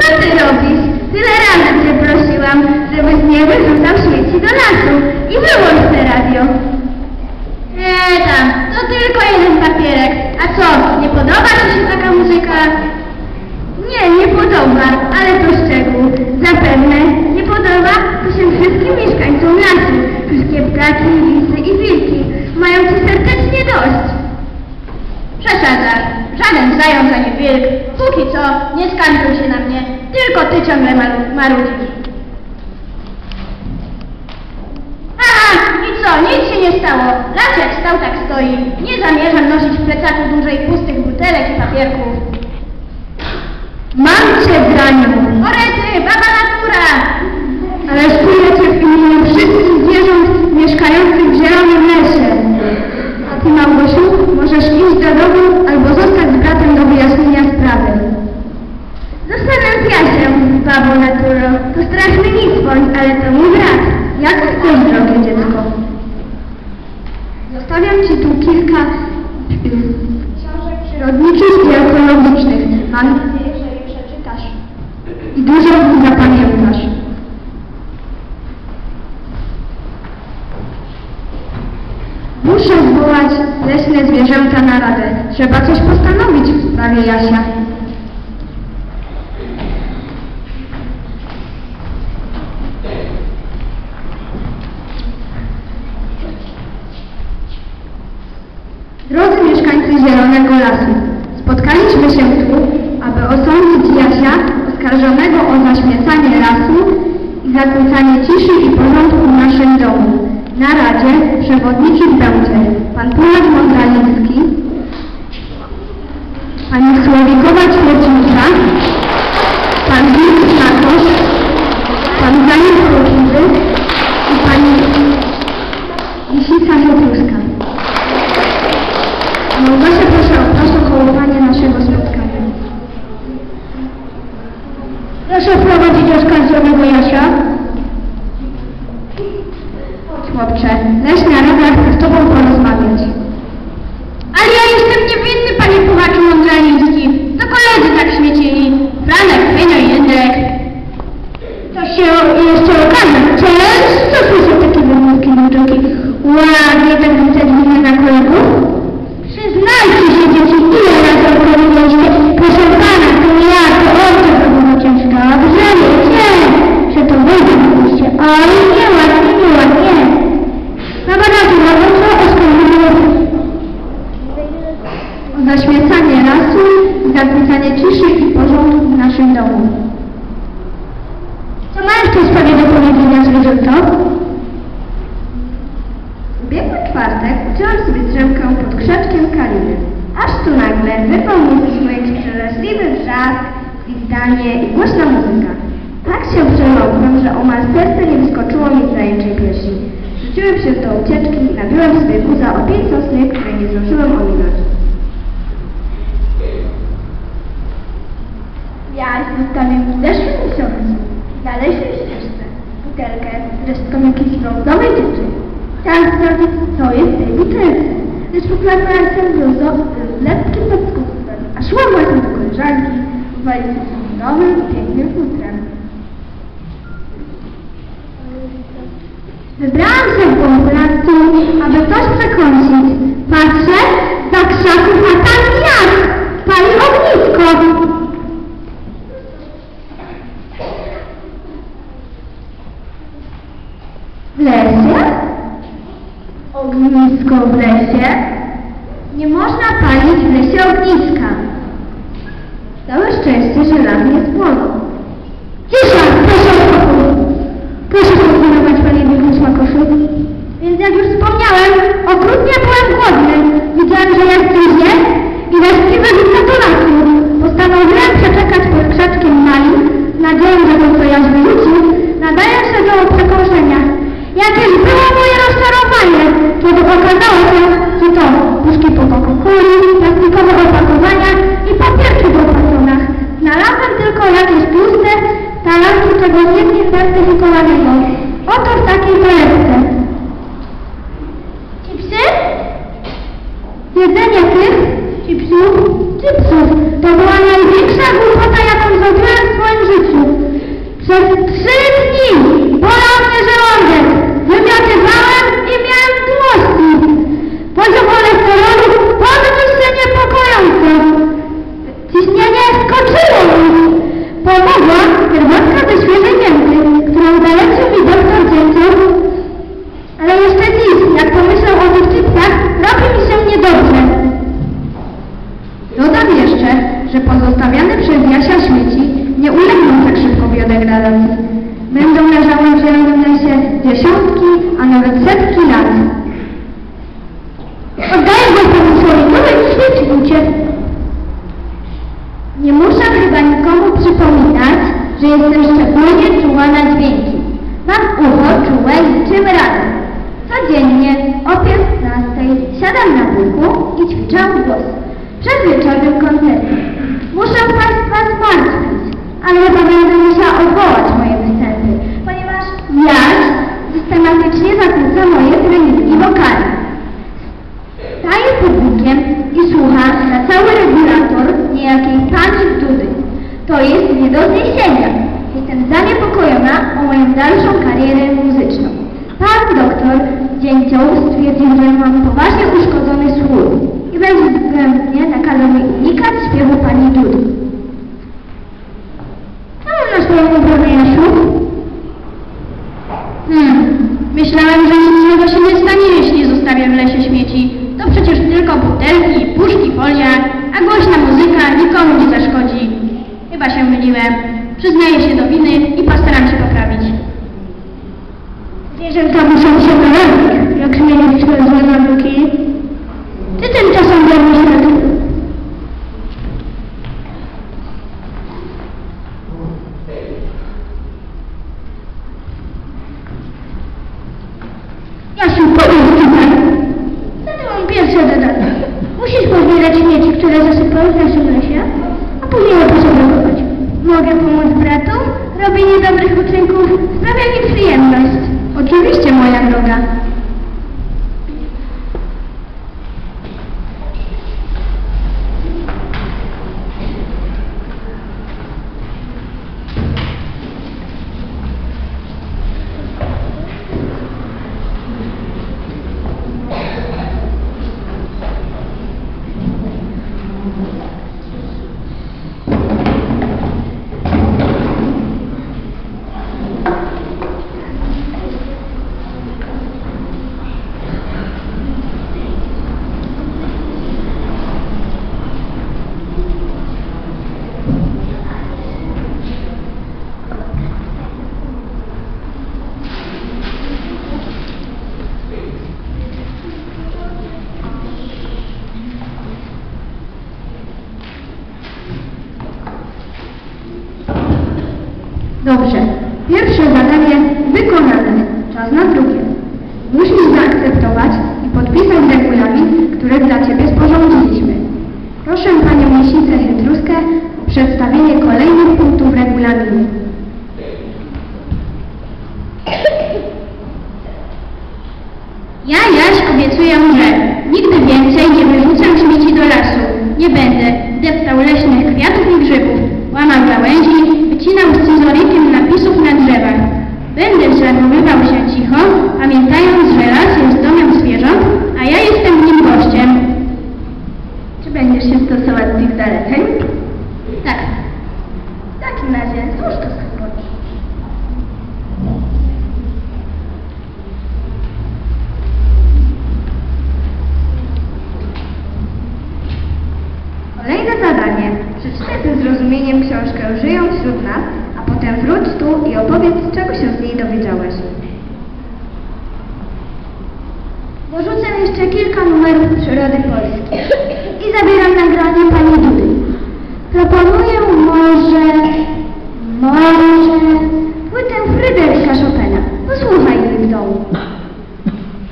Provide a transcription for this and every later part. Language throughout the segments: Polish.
co ty robisz? Tyle razy cię prosiłam, żebyś nie wyrzucał śmieci do lasu i wyłącz te radio. Nie tam, to tylko jeden papierek. A co, nie podoba ci się taka muzyka? Nie, nie podoba, ale to szczegół. Zapewne nie podoba to się wszystkim mieszkańcom lasu. Wszystkie ptaki, lisy i wilki mają ci serdecznie dość. Przesadzasz. Żaden zając ani wilk. Póki co, nie skarżą się na mnie. Tylko ty ciągle maru- marudzisz. Aha, i co, nic się nie stało. Las jak stał, tak stoi. Nie zamierzam nosić w plecaku dużej pustych butelek i papierków. Mam cię, Graniu! Orety, baba natura! Ale czuję cię w imieniu wszystkich zwierząt mieszkających w zielonym lesie. A ty, Małgosiu, możesz iść do domu albo zostać do wyjaśnienia sprawy. Zostanę z Jasiem, babo naturo. To straszny nispoń, ale to mój brat. Jak chcesz, drogie dziecko? Zostawiam ci tu kilka książek przyrodniczych i ekologicznych. Mam nadzieję, że je przeczytasz i dużo zapamiętasz. Muszę zwołać leśne zwierzęta na radę. Trzeba coś postanowić w sprawie Jasia. Drodzy mieszkańcy Zielonego Lasu, spotkaliśmy się tu, aby osądzić Jasia oskarżonego o zaśmiecanie lasu i zakłócanie ciszy i porządku w naszym domu. Na Radzie przewodniczyć będzie pan Pulat Mądraliński, pani Słowikowa Ćwiercińska, pan Wilk Makosz, pan Zajek Krokiwy i pani Lisica Żółtuska. Małgosia, proszę o protokołowanie naszego spotkania. Proszę wprowadzić oskarżonego Jasia. Ładnie tak rzucać winę na kolegów? Przyznajcie się dzieci, ile razy opowiedzieliście? Proszę pana, to nie ja, to ojciec to było ciężko. Że wiecie, że to wy zrobiliście. Oj, nie ładnie, nie ładnie. Na to, no co oskarżyło o zaśmiecanie lasu zakłócanie ciszy i porządku w naszym domu. Co masz w tej sprawie do powiedzenia zwierzęto? Kaliny. Aż tu nagle ze swoich przeraźliwy wrzask, gwizdanie i głośna muzyka. Tak się przemokłem, że omal serce nie wyskoczyło mi z zajęczej piersi. Rzuciłem się do ucieczki i nabiłem sobie guza o pięć sosny, które nie zdążyłem ominąć. Ja zeszłym miesiącu na leśnej ścieżce butelkę z resztką jakiejś brązowej dziewczyny. Chciałam sprawdzić, co jest w tej butelce. Lecz poprawiłam się z lepkim podskutkiem, a szłam właśnie do koleżanki chwalić się tym nowym, pięknym futrem. Wybrałam się w lasu, aby coś przekąsić. Patrzę, za krzaków ma tam jak! Pali ognisko! W lesie? Ognisko w lesie? Nie można palić w lesie ogniska. Całe szczęście, że las nie spłonął. To była największa głupota, jaką zrobiłem w swoim życiu. Przez trzy dni bolał mnie żołądek. Wymiotywałem i miałem złości. Poziom cholesterolu podniósł się niepokojąco. Ciśnienie skoczyło mi. Pomogła pierwotka ze świeżej mięty, którą daleko Przed wieczornym koncertem. Muszę Państwa zmartwić, ale chyba będę musiała odwołać moje występy, ponieważ Jaś systematycznie zakłóca moje treningi wokalne. Staje publikiem i słucha na cały regulator niejakiej pani Dudy. To jest nie do zniesienia. Jestem zaniepokojona o moją dalszą karierę muzyczną. Pan doktor Dzięcioł stwierdził, że mam poważnie uszkodzony słuch i bezwzględnie nakazał mi unikać śpiewu pani Dudy. Co mam na swoją obronę, Jasiu? Hmm, myślałem, że nic złego się nie stanie, jeśli zostawię w lesie śmieci. To przecież tylko butelki, puszki, folia, a głośna muzyka nikomu nie zaszkodzi. Chyba się myliłem. Przyznaję się do winy i postaram się poprawić. Zwierzęta muszą się narodzić, jak zmienić swoje złe nawyki. Ty tymczasem zajmij się tym. Jasiu, powiedz tutaj. Wtedy mam pierwsze zadanie. Musisz pozbierać śmieci, które zasypały w naszym lesie, a później je posegrować. Mogę pomóc bratu? Robienie dobrych uczynków sprawia mi przyjemność. Oczywiście, moja droga. Dobrze. Pierwsze zadanie wykonane. Czas na drugie. Musisz zaakceptować i podpisać regulamin, który dla Ciebie sporządziliśmy. Proszę Panią Jeśnicę Chytruskę o przedstawienie kolejnych punktów regulaminu. Ja, Jaś, obiecuję, że nigdy więcej nie wyrzucam śmieci do lasu. Nie będę deptał leśnych kwiatów i grzybów, łamał gałęzi, wycinał scyzorykiem napisów na drzewach. Będę zachowywał się cicho, pamiętając, że las jest domem zwierząt, a ja jestem w nim gościem. Czy będziesz się stosować do tych zaleceń? Tak, W takim razie złóż to sobie. Kolejne zadanie. Przeczytaj ze zrozumieniem książkę Żyją wśród nas, a potem wróć tu i opowiedz, czego się z niej dowiedziałeś. Dorzucę jeszcze kilka numerów przyrody polskiej i zabieram nagranie pani Dudy. Proponuję może, może płytę Fryderyka Chopina. Posłuchaj jej w domu.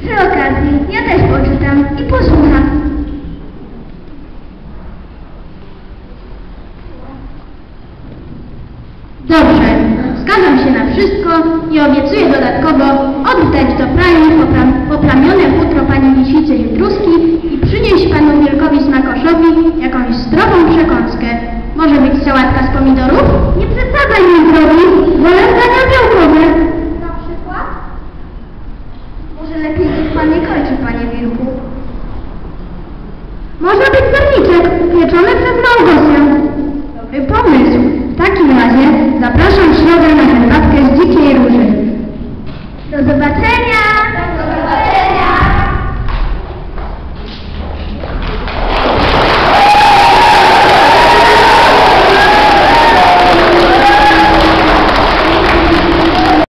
Przy okazji ja też poczytam i posłucham. Dobrze, zgadzam się na wszystko i obiecuję dodatkowo oddać do pralni popra- poplamione futro pani Lisicy Jutruski i przynieść panu Wielkowi Smakoszowi jakąś zdrową przekąskę. Może być sałatka z pomidorów? Nie przesadzaj mi drogi, wolę zdania. Na przykład? Może lepiej niech pan nie kończy, panie Wilku. Może być serniczek upieczony przez Małgosię.